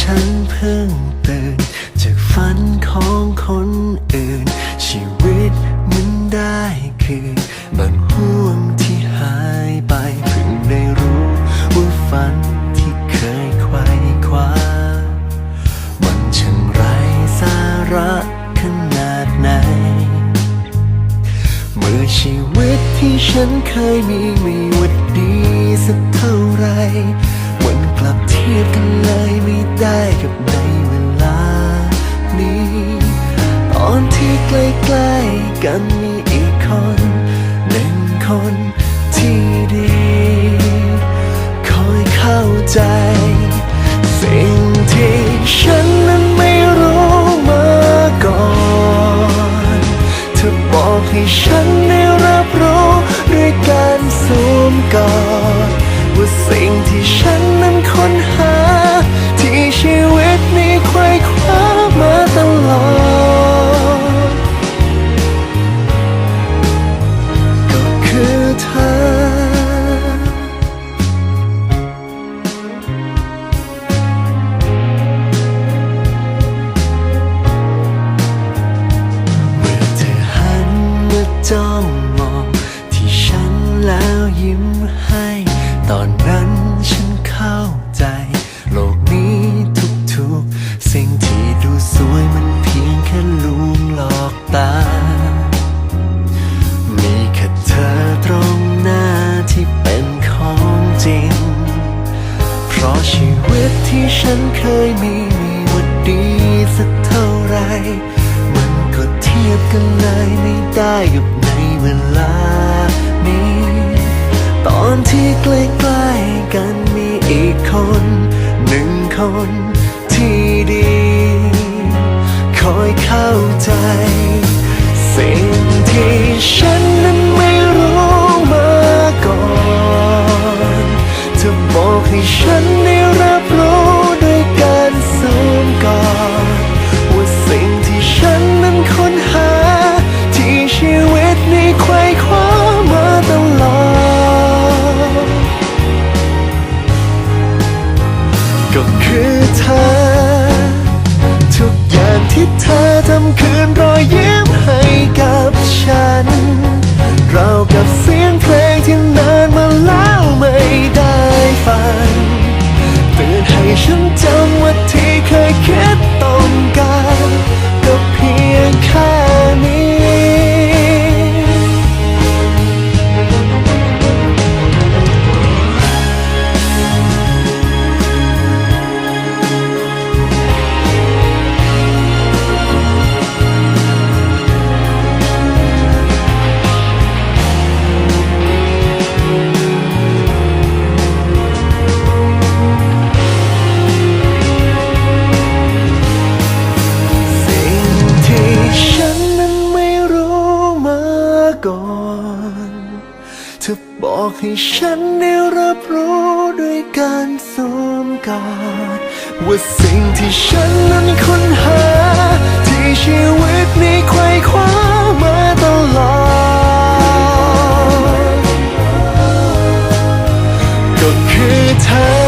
ฉันเพิ่งตื่น จากฝันของคนอื่น ชีวิตมันได้คืนบางห่วงที่หายไปเพิ่งได้รู้ว่าฝันที่เคยไขว้คว้ามันช่างไรสาระขนาดไหน เมื่อชีวิตที่ฉันเคยมีไม่ว่าดีสักเท่าไหรมันก รียดกันเลยไม่ได้กับในเวลานี้ตอนที่ใกล้ๆกันมีอีกคนหนึ่งคนที่ดี คอยเข้าใจ สิ่งที่ฉัน ชีวิตที่ฉันเคยมีไม่ว่าดีสักเท่าไร มันก็เทียบกันเลยไม่ได้กับในเวลานี้ ตอนที่ใกล้ๆกันมีอีกคน หนึ่งคนที่ดี คอยเข้าใจ สิ่งที่ฉันนั้นไม่ำคืนรอยยิ้ม เธอบอกให้ฉันได้รับรู้ด้วยการสวมกอดว่าสิ่งที่ฉันนั้นค้นหา ที่ชีวิตนี้ไขว้คว้ามาตลอด ก็คือเธอ